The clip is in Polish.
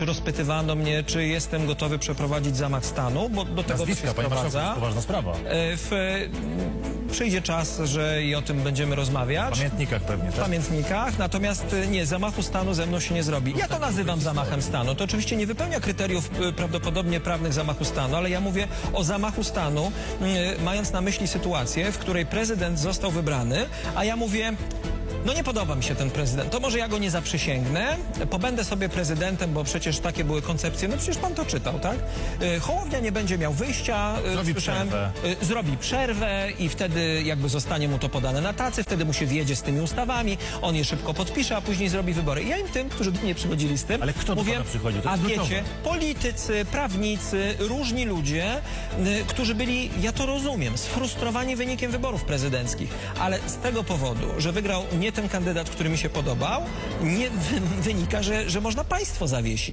Rozpytywano mnie, czy jestem gotowy przeprowadzić zamach stanu, bo do tego to się panie marszałku, to jest sprowadza. poważna sprawa. E, W, przyjdzie czas, że i o tym będziemy rozmawiać. W pamiętnikach pewnie, W tak? pamiętnikach, natomiast y, nie, zamachu stanu ze mną się nie zrobi. Ja to nazywam zamachem stanu. To oczywiście nie wypełnia kryteriów y, prawdopodobnie prawnych zamachu stanu, ale ja mówię o zamachu stanu, mając na myśli sytuację, w której prezydent został wybrany, a ja mówię. No nie podoba mi się ten prezydent. To może ja go nie zaprzysięgnę, pobędę sobie prezydentem, bo przecież takie były koncepcje. No przecież pan to czytał, tak? Y, Hołownia nie będzie miał wyjścia. y, Zrobi przerwę. Y, zrobi przerwę i wtedy jakby zostanie mu to podane na tacy, wtedy mu się wjedzie z tymi ustawami, on je szybko podpisze, a później zrobi wybory. I ja im tym, którzy do mnie przychodzili z tym, Ale kto do mówię, pana przychodził? To a wiecie, politycy, prawnicy, różni ludzie, którzy byli, ja to rozumiem, sfrustrowani wynikiem wyborów prezydenckich, ale z tego powodu, że wygrał nie ten kandydat, który mi się podobał, nie wy- wynika, że, że można państwo zawiesić.